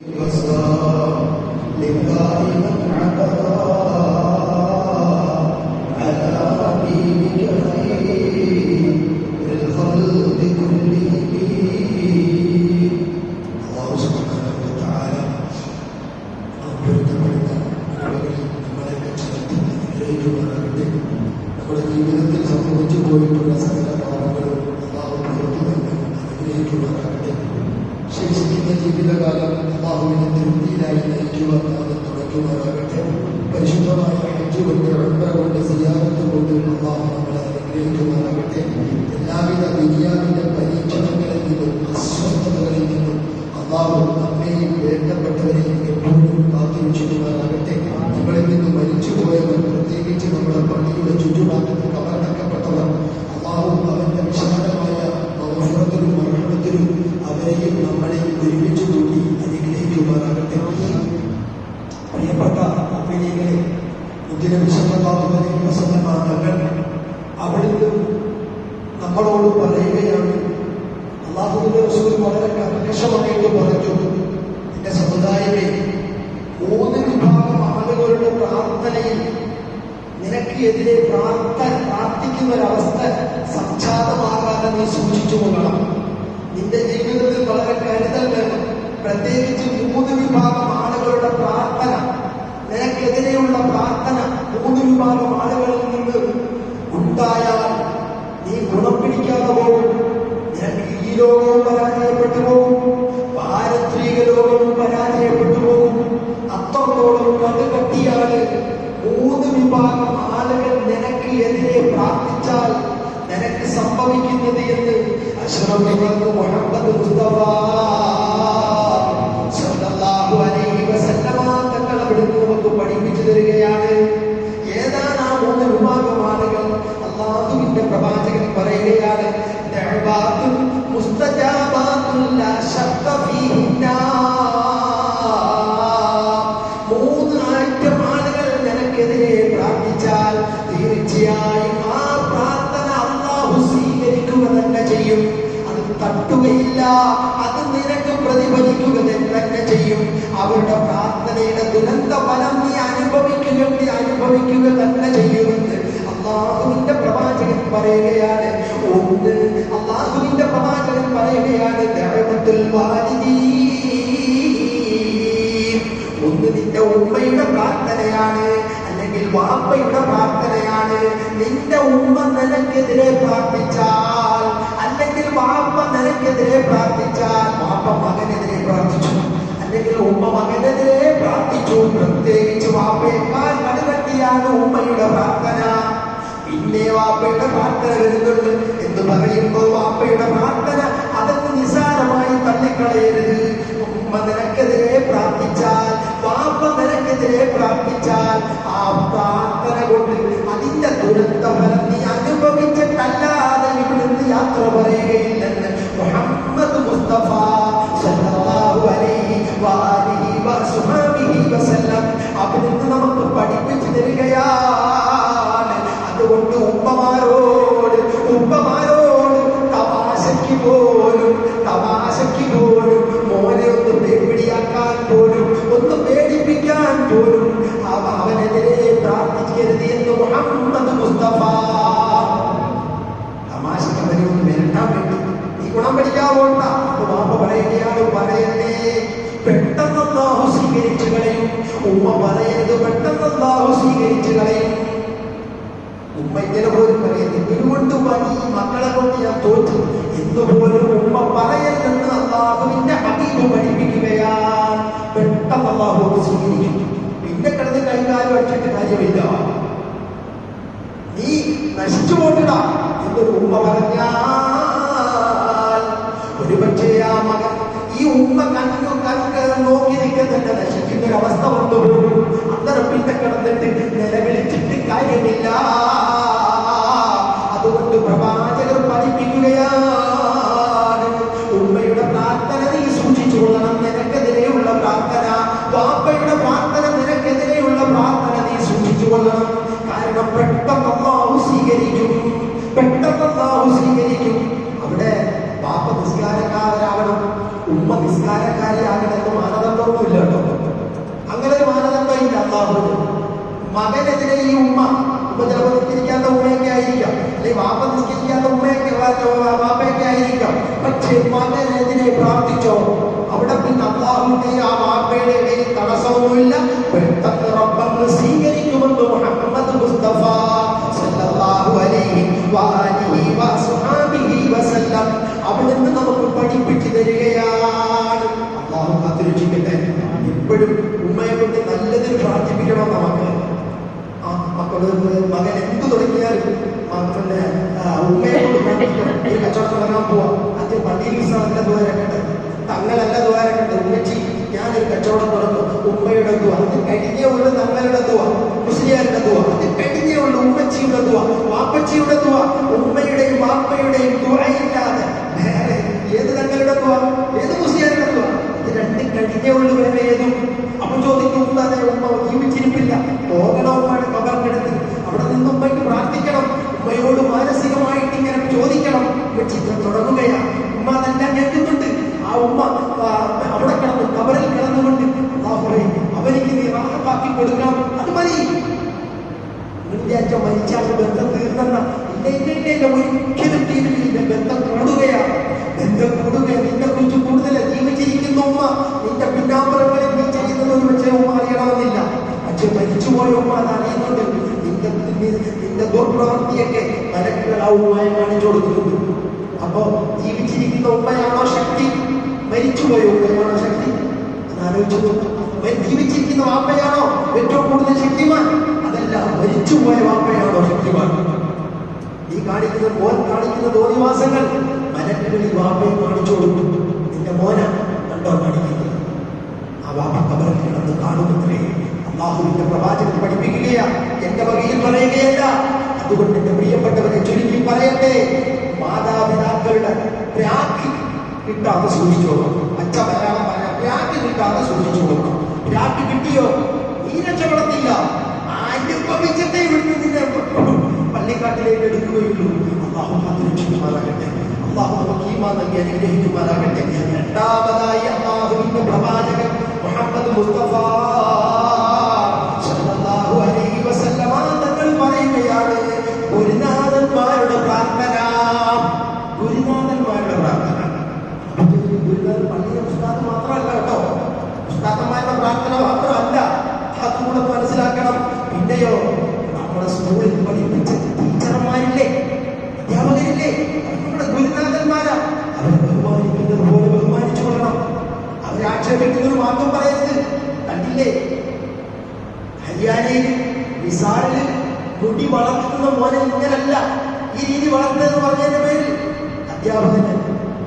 നമ്മുടെ ജീവിതകാലം അള്ളാഹുവിനെ തൃപ്തിയിലായി നയിക്കുവാൻ അത് തുടയ്ക്കുവാനാകട്ടെ പരിശുദ്ധമായ ഹജ്ജ് കൊണ്ട് ഉംറ കൊണ്ട് സിയാറത്ത് കൊണ്ട് അള്ളാഹു നമ്മളെ അനുഗ്രഹിക്കുമാറാകട്ടെ. എല്ലാവിധ ദുനിയാവിന്റെ പരീക്ഷണങ്ങളിൽ നിന്നും അസ്വസ്ഥതകളിൽ നിന്നും അള്ളാഹു നമ്മെയും വേണ്ടപ്പെട്ടവരെയും എപ്പോഴും കാത്തിരിച്ചിരുവാനാകട്ടെ നിനക്ക് എതിരെ പ്രാർത്ഥന പ്രാർത്ഥിക്കുന്ന ഒരവസ്ഥ സംജാതമാകാതെ നീ സൂക്ഷിച്ചു കൊള്ളണം നിന്റെ ജീവിതത്തിൽ വളരെ കരുതൽ വേണം. പ്രത്യേകിച്ച് മൂന്ന് വിഭാഗം ആളുകളുടെ പ്രാർത്ഥന. നിനക്കെതിരെയുള്ള പ്രാർത്ഥന മൂന്ന് വിഭാഗം ആളുകളിൽ നിന്ന് ഉണ്ടായാൽ നീ ഗുണം പിടിക്കാതെ പോകും. നിനക്ക് ഈ ലോകവും പരാജയപ്പെട്ടു പോകും. അഷ്റഫികൾക്ക് മുഹമ്മദ് മുസ്തഫ സല്ലല്ലാഹു പ്രാർത്ഥനയുടെ ദുരന്ത ഫലം നീ അനുഭവിക്കുക നീ അനുഭവിക്കുക തന്നെ ചെയ്യുമെന്ന് അള്ളാഹുവിന്റെ പ്രവാചകൻ പറയുകയാണ്. ഒന്ന് അള്ളാഹുവിന്റെ പ്രവാചകൻ പറയുകയാണ് ഒന്ന് നിന്റെ ഉമ്മയുടെ പ്രാർത്ഥനയാണ് അല്ലെങ്കിൽ വാപ്പയുടെ പ്രാർത്ഥനയാണ്. നിന്റെ ഉമ്മ നിനക്കെതിരെ പ്രാർത്ഥിച്ചാൽ അല്ലെങ്കിൽ വാപ്പ നിനക്കെതിരെ പ്രാർത്ഥിച്ചാൽ വാപ്പ മകനെതിരെ പ്രാർത്ഥിച്ചു അല്ലെങ്കിൽ ഉമ്മ മകനെതിരെ പ്രാർത്ഥിച്ചു. പ്രത്യേകിച്ച് വാപ്പയേക്കാൾ കടുകട്ടിയാണ് ഉമ്മയുടെ പ്രാർത്ഥന. പിന്നെ വാപ്പയുടെ പ്രാർത്ഥന വരുന്നുണ്ട് എന്ന് പറയുമ്പോൾ വാപ്പയുടെ പ്രാർത്ഥന അതൊക്കെ നിസാരമായി തള്ളിക്കളയരുത്. ഉമ്മ നിനക്കെതിരെ പ്രാർത്ഥിച്ചാൽ വാപ്പ നിനക്കെതിരെ പ്രാർത്ഥിച്ചാൽ ആ പ്രാർത്ഥന കൊണ്ട് അതിന്റെ ദുരന്ത ഫലം നീ അനുഭവിച്ചിട്ടല്ലാതെ ഇവിടുന്ന് യാത്ര പറയുകയില്ലെന്ന് മുഹമ്മദ് മുസ്തഫ പെട്ടെന്ന് അള്ളാഹു സ്വീകരിച്ചു കളയും ഉമ്മ ഇങ്ങനെ പോലും പറയുന്നത് ഇതുകൊണ്ട് മതി മക്കളെ കൊണ്ട് ഞാൻ തോറ്റു? എന്നുപോലും ഉമ്മ പറയല്ലെന്ന് അള്ളാഹുവിന്റെ ഹബീബ് പഠിപ്പിക്കുകയാണ്. പെട്ടെന്ന് അള്ളാഹു സ്വീകരിക്കും. പിന്നെ കിടന്ന് കൈകാലം വെച്ചിട്ട് കാര്യമില്ല. നീ നശിച്ചു പോട്ടിടാ എന്ന് ഉമ്മ പറഞ്ഞാൽ ഉമ്മ കണ്ണു കണ്ണ് നോക്കി നിൽക്കുന്നുണ്ട്. നശിക്കുന്ന ഒരു അവസ്ഥ വന്നു. അന്നേരം പിന്നെ കിടന്നിട്ട് നിലവിളിച്ചിട്ട് കാര്യമില്ല. അതുകൊണ്ട് പ്രവാചകർ പഠിപ്പിക്കുകയാണ്. അള്ളാഹു മകനെതിരെ ഈ ഉമ്മ ഉപദ്രവം നിസ്കരിക്കാത്ത ഉമ്മയൊക്കെ ആയിരിക്കാം. അല്ലെങ്കിൽ വാപ്പ നിസ്കരിക്കാത്ത ഉമ്മയൊക്കെ വാപ്പയൊക്കെ ആയിരിക്കാം. പക്ഷേ മകനെതിരെ പ്രാർത്ഥിച്ചോ അവിടെ പിന്നെ അള്ളാഹുവിന്റെ ആ വാപ്പയുടെ ഇടയിൽ തടസ്സവുമില്ല പെട്ടെന്ന് റബ്ബങ്ങൾ സ്വീകരിക്കുമെന്ന് മുഹമ്മദ് മുസ്തഫ സല്ലല്ലാഹു അലൈഹി വഅലിഹി വസഹാബിഹി വസല്ലം. അവിടുന്ന് നമുക്ക് പഠിപ്പിച്ചു തരികയാണ് അള്ളാഹു കാത്തിരക്ഷിക്കട്ടെ. എപ്പോഴും ഉമ്മയെ കൊണ്ട് നല്ലതിന് പ്രാർത്ഥിപ്പിക്കണം നമുക്ക് മകൻ എന്ത് തുടങ്ങിയാലും ആ, ഉമ്മയെ കൊണ്ട് പ്രാർത്ഥിക്കണം. ഒരു കച്ചവടം തുടങ്ങാൻ പോവാ. അത് പള്ളിയിൽ നല്ല ദ്വാരക്കട്ടെ തങ്ങളല്ല ദ്വാരക്കട്ടെ ഉമ്മച്ചി ഞാനൊരു കച്ചവടം തുടങ്ങും. ഉമ്മയുടെ ദ്വാ അത് കഴിഞ്ഞേ ഉള്ളു തങ്ങളുടെ ദ്വാ മുസ്ലിയാരുടെ ദ്വാ അത് കഴിഞ്ഞേ ഉള്ളു ഉമ്മച്ചിയുടെ ദ്വാ വാപ്പച്ചിയുടെ ദ്വാ ഉമ്മയുടെയും വാപ്പയുടെയും ദ്വായില്ലാതെ വേറെ ഏത് തങ്ങളുടെ ദ്വാ ഏത് മുസ്ലിയാരുടെ ദ്വാ ഇത് രണ്ടും കഴിഞ്ഞേ ഉള്ളു വേറെ ഏതും അപ്പൊ ചോദിക്കും ഉസ്താദേ ഉമ്മ ജീവിച്ചിരിപ്പില്ല പോകണം ഉമ്മയുടെ കബറിനടുത്ത് അവിടെ നിന്ന് ഉമ്മയ്ക്ക് പ്രാർത്ഥിക്കണം ഉമ്മയോട് മാനസികമായിട്ട് ഇങ്ങനെ ചോദിക്കണം ഉമ്മച്ചി ഇത് തുടങ്ങുകയാ ഉമ്മ അതെല്ലാം കേൾക്കുന്നുണ്ട് ആ ഉമ്മ ആ, അവിടെ കിടന്ന് കബറിൽ കിടന്നുകൊണ്ട് അള്ളാഹുവേ അവനിക്ക് നീ റാഹത്താക്കി കൊടുക്കണം അത് മതി. നിങ്ങൾ വിചാരിച്ച മരിച്ചാൽ ബന്ധം തീർന്നെന്ന. ഇല്ല ഇല്ല ഇല്ല ഇല്ല ഒരിക്കലും തീരുന്നില്ല ബന്ധം കൂടുകയാണ് ബന്ധം കൂടുക നിന്നെ കുറിച്ച് കൂടുതൽ ജീവിച്ചിരിക്കുന്ന ഉമ്മ. നിന്റെ പിന്നാമ്പുറങ്ങളിൽ നീ ചെയ്യുന്നത് ഒരു പക്ഷേ ഉമ്മ അറിയണമെന്നില്ല. പക്ഷെ മരിച്ചുപോയ ഉമ്മ അത് അറിയുന്നുണ്ട്. നിന്റെ നിന്റെ ദുർപ്രവൃത്തിയൊക്കെ മലക്കുകൾ ആ ഉമ്മയെ കാണിച്ചു കൊടുക്കുന്നുണ്ട്. അപ്പോ ജീവിച്ചിരിക്കുന്ന ഉമ്മയാണോ ശക്തി? മരിച്ചുപോയ ഉമ്മയാണോ ശക്തി? ആലോചിച്ചു നോക്കൂ. ജീവിച്ചിരിക്കുന്ന വാപ്പയാണോ? ഏറ്റവും കൂടുതൽ ശക്തിമാൻ? അതല്ല മരിച്ചുപോയ വാപ്പയാണോ ശക്തിമാൻ? ഈ കാണിക്കുന്ന മോൻ കാണിക്കുന്ന തോന്നിവാസങ്ങൾ മലക്കുകൾ വാപ്പയെ കാണിച്ചു കൊടുക്കും നിന്റെ മോന കണ്ടോ കാണിക്കുന്നത്? ആ വാപ്പ കബറിൽ കിടന്ന് കാണുന്നത്രേ അള്ളാഹുവിന്റെ പ്രവാചകൻ പഠിപ്പിക്കുകയാ. എന്റെ വകയിൽ പറയുകയല്ല അതുകൊണ്ട് എന്റെ പ്രിയപ്പെട്ടവരെ ചുരുക്കി പറയട്ടെ. മാതാപിതാക്കളുടെ രാഖി കിട്ടാതെ സൂക്ഷിച്ചു കൊടുക്കും മലയാളം പറയാം പ്രാക്ക് കിട്ടാതെ സൂക്ഷിച്ചോളൂ പ്രാക്ക് കിട്ടിയോ? നീ രക്ഷപ്പെടത്തില്ല അനുഭവിച്ചതേ ഇവിടുന്ന് നിന്നെ പള്ളിക്കാട്ടിലേക്ക് എടുക്കുകയുള്ളൂ. അള്ളാഹു കാത്തിരക്ഷിക്കുമാറാകട്ടെ അള്ളാഹു നമുക്ക് നൽകി അനുഗ്രഹിക്കുമാറാകട്ടെ. രണ്ടാമതായി അള്ളാഹുവിന്റെ പ്രവാചകൻ മുഹമ്മദ് മുസ്തഫ ആക്ഷേപിക്കുന്നത് മാത്രം പറയരുത്. കണ്ടില്ലേ? ഹരിയാനയിൽ നിസാറിൽ കുട്ടി വളർത്തുന്ന മോനെ ഇങ്ങനല്ല. ഈ രീതി വളർത്തുന്നതെന്ന് പറഞ്ഞതിന്റെ പേരിൽ അധ്യാപകന്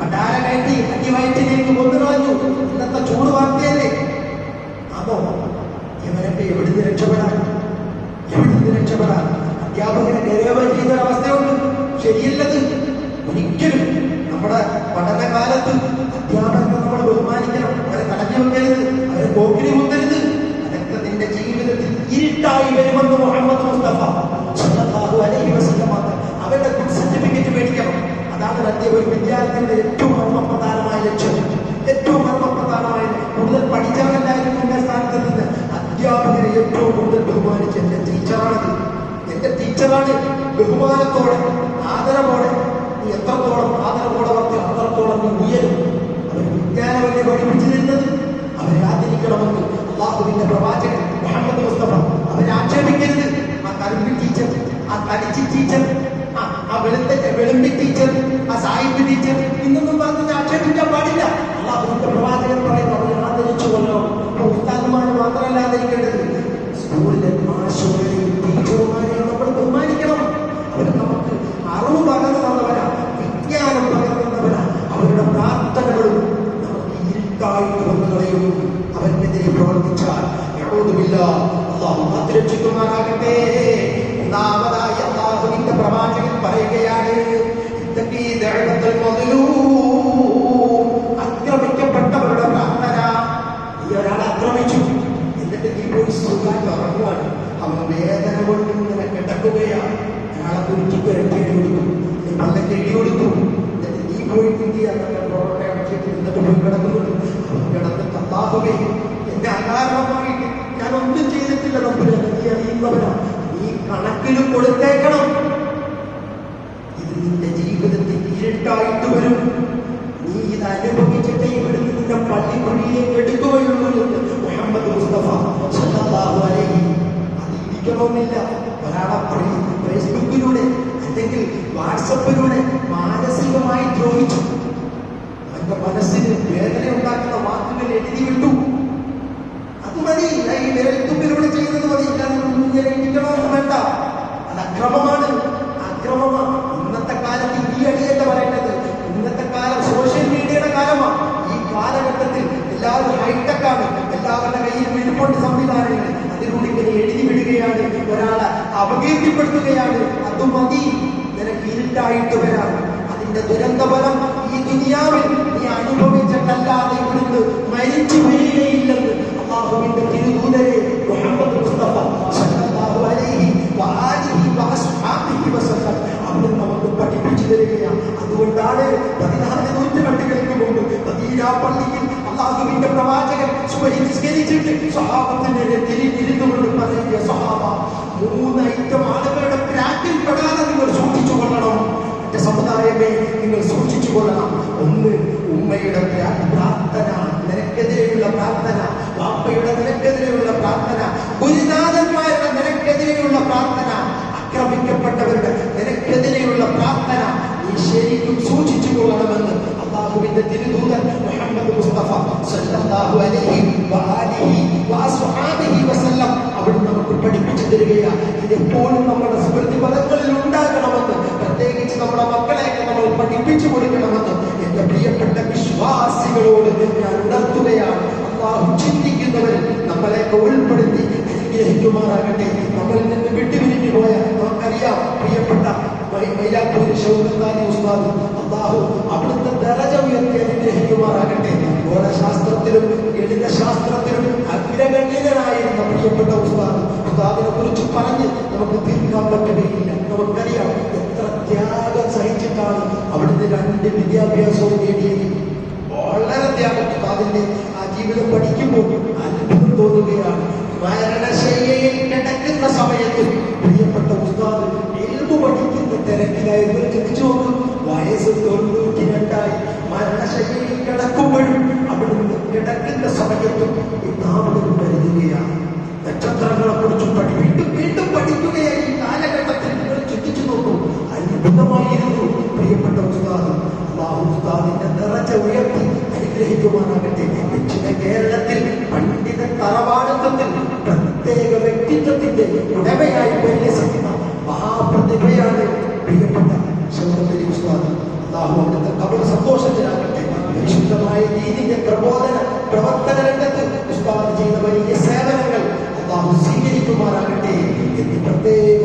കടാര കയറ്റി അടിവയറ്റിലേക്ക് കൊന്നുകളഞ്ഞു ഇന്നത്തെ ചൂട് വാർത്തയല്ലേ? അതോ ഇവരൊക്കെ എവിടുന്ന് രക്ഷപ്പെടാൻ? എവിടുന്ന് രക്ഷപ്പെടാൻ? അധ്യാപകന് നിരവധി ഒരവസ്ഥയുണ്ട്. ശരിയല്ലത്. ഒരിക്കലും നമ്മുടെ പഠനകാലത്ത് ഒരു വിദ്യാർത്ഥിയുടെ ഏറ്റവും മർമ്മപ്രധാനമായ ലക്ഷ്യം. ഏറ്റവും മർമ്മപ്രധാനമായ കൂടുതൽ പഠിച്ചവനല്ലായിരുന്നു എന്റെ സ്ഥാനത്ത് നിന്ന് അധ്യാപകരെ ഏറ്റവും കൂടുതൽ ബഹുമാനിച്ച എന്റെ ടീച്ചറാണ് എന്റെ ടീച്ചറാണ് ബഹുമാനത്തോടെ ആദരവോടെ നീ എത്രത്തോളം ആദരവോടെ വർത്തി അത്രത്തോളം നീ ഉയരും. അവർ വിജ്ഞാനമല്ലേ പഠിപ്പിച്ചിരുന്നത് അവരെ ആദരിക്കണമെന്ന് അള്ളാഹുവിന്റെ പ്രവാചകൻ മുഹമ്മദ് മുസ്തഫ അവരെ ആക്ഷേപിക്കരുത്. ആ കരുമ്പി ടീച്ചർ ആ തടിച്ചി ടീച്ചർ ആ വെളുത്ത വെളുമ്പി ടീച്ചർ ആ സാഹിബ് ടീച്ചർ ഇന്നൊന്നും പറഞ്ഞത് ആക്ഷേപിക്കാൻ പാടില്ല. അള്ളാഹുവിന്റെ പ്രവാചകൻ അതൊക്കെ പൊറോട്ട അടച്ചിട്ട് എന്നിട്ട് കിടക്കുന്നുണ്ട് കിടന്നിട്ട് അള്ളാഹുവേ അകാരണമായിട്ട് ഞാൻ ഒന്നും ചെയ്തിട്ടില്ല നമ്പുരാൻ നീ അറിയുന്നവനാ നീ കണക്കിൽ കൊടുത്തേക്കണം ഇത് നിന്റെ ജീവിതത്തിൽ വരും നീ ഇത് അനുഭവിച്ചിട്ടേ ഇവിടുന്ന് നിന്റെ പള്ളിക്കുഴിയിലേക്ക് എടുക്കുകയുള്ളൂ എന്ന് മുഹമ്മദ് മുസ്തഫ സല്ലല്ലാഹു അലൈഹി. അത് ഇരിക്കണമെന്നില്ല. ഒരാളെ ഫ്രേ- ഒരാളെ അപകീർത്തിപ്പെടുത്തുകയാണ്. അത് മതി. നിനക്ക് ഇരുട്ടായിട്ട് വരാം. അതിന്റെ ദുരന്തഫലം ഈ ദുനിയാവിൽ നീ അനുഭവിച്ചിട്ടല്ലാതെ ഇവിടുന്ന് മരിച്ചു വീഴുകയില്ലെന്ന് അള്ളാഹുവിന്റെ തിരുദൂതരെ മുഹമ്മദ് മുസ്തഫ സല്ലല്ലാഹു അലൈഹി വആലിഹി അതുകൊണ്ടാണ് പതിനാല് നൂറ്റാണ്ടുകൾക്ക് മുമ്പ് പതിനാ പള്ളിയിൽ അള്ളാഹുവിന്റെ പ്രവാചകൻ സുബഹി സ്വഹാബ മൂന്ന് ഐറ്റം ആളുകളുടെ പ്രാക്കിൽ പെടാതെ നിങ്ങൾ സൂക്ഷിച്ചു കൊള്ളണം. എന്റെ സമുദായമേ നിങ്ങൾ സൂക്ഷിച്ചു കൊള്ളണം. ഒന്ന് ഉമ്മയുടെ പ്രാ- പ്രാർത്ഥന. നിനക്കെതിരെയുള്ള പ്രാർത്ഥന. വാപ്പയുടെ നിനക്കെതിരെയുള്ള പ്രാർത്ഥന. ഗുരുനാഥന്മാരുടെ നിനക്കെതിരെയുള്ള പ്രാർത്ഥന. ആക്രമിക്കപ്പെട്ടവരുടെ നിനക്കെതിരെയുള്ള പ്രാർത്ഥന. നീ ശരിക്കും സൂക്ഷിച്ചു കൊള്ളണമെന്ന് അള്ളാഹുവിന്റെ തിരുദൂതൻ മുഹമ്മദ് മുസ്തഫ സല്ലല്ലാഹു അലൈഹി വആലിഹി അള്ളാഹു ചിന്തിക്കുന്നവൻ നമ്മളെയൊക്കെ ഉൾപ്പെടുത്തി അനുഗ്രഹിക്കുമാറാകട്ടെ. നമ്മളിൽ നിന്ന് വിട്ടുപിരിഞ്ഞു പോയ നമുക്കറിയാം പ്രിയപ്പെട്ട മൈലാപ്പൂരി ഷൗക്കത്താനി ഉസ്താദ്. അള്ളാഹു അവിടുത്തെ ദരജ ഉയർത്തി അനുഗ്രഹിക്കുമാറാകട്ടെ. ഗോളശാസ്ത്രത്തിലും ഗണിതശാസ്ത്രത്തിലും അഗ്രഗണ്യനായിരുന്ന പ്രിയപ്പെട്ട ഉസ്താദ്. ഉസ്താദിനെ കുറിച്ച് പറഞ്ഞ് നമുക്ക് തീർക്കാൻ പറ്റുകയില്ല. നമുക്കറിയാം എത്ര ത്യാഗം സഹിച്ചിട്ടാണ് അവിടുന്ന് രണ്ട് വിദ്യാഭ്യാസവും നേടിയത്. വളരെ ത്യാഗം ഉസ്താദിന്റെ ജീവിതം പഠിക്കുമ്പോൾ അത്ഭുതം തോന്നുകയാണ്. മരണശൈലിയിൽ കിടക്കുന്ന സമയത്ത് പ്രിയപ്പെട്ട ഉസ്താദ് എൽബ് പഠിക്കുന്ന തിരക്കിലായിരുന്നു ചിന്തിച്ചു നോക്കും വയസ്സ് തൊണ്ണൂറ്റി രണ്ടായി മരണശൈലിയിൽ കിടക്കുമ്പോഴും അവിടുന്ന് കിടക്കുന്ന സമയത്തും ഈ നാമം കരുതുകയാണ്. നക്ഷത്രങ്ങളെ കുറിച്ചും പഠി വീണ്ടും വീണ്ടും പഠിക്കുകയായി കാലഘട്ടത്തിൽ നിങ്ങൾ ചിന്തിച്ചു നോക്കൂ. അത്ഭുതമായിരുന്നു പ്രിയപ്പെട്ട ഉസ്താദ് അള്ളാഹു ഉസ്താദിന്റെ നിറച്ച ഉയർത്തി അനുഗ്രഹിക്കുമാറാകട്ടെ. കേരളത്തിൽ പണ്ഡിത തറവാടത്വത്തിൽ പ്രത്യേക വ്യക്തിത്വത്തിന്റെ ഉടമയായി പരിലസിക്കുന്ന മഹാപ്രതിഭയാണ് പ്രിയപ്പെട്ട ശിവന്തരി ഉസ്താദ്. അള്ളാഹു അവിടുത്തെ കബർ സന്തോഷത്തിലാകട്ടെ. വിശുദ്ധമായ ദീനിന്റെ പ്രബോധന പ്രവർത്തന രംഗത്ത് ഉസ്താദ് ചെയ്ത വലിയ സേവനങ്ങൾ അള്ളാഹു സ്വീകരിക്കുമാറാകട്ടെ എന്ന് പ്രത്യേക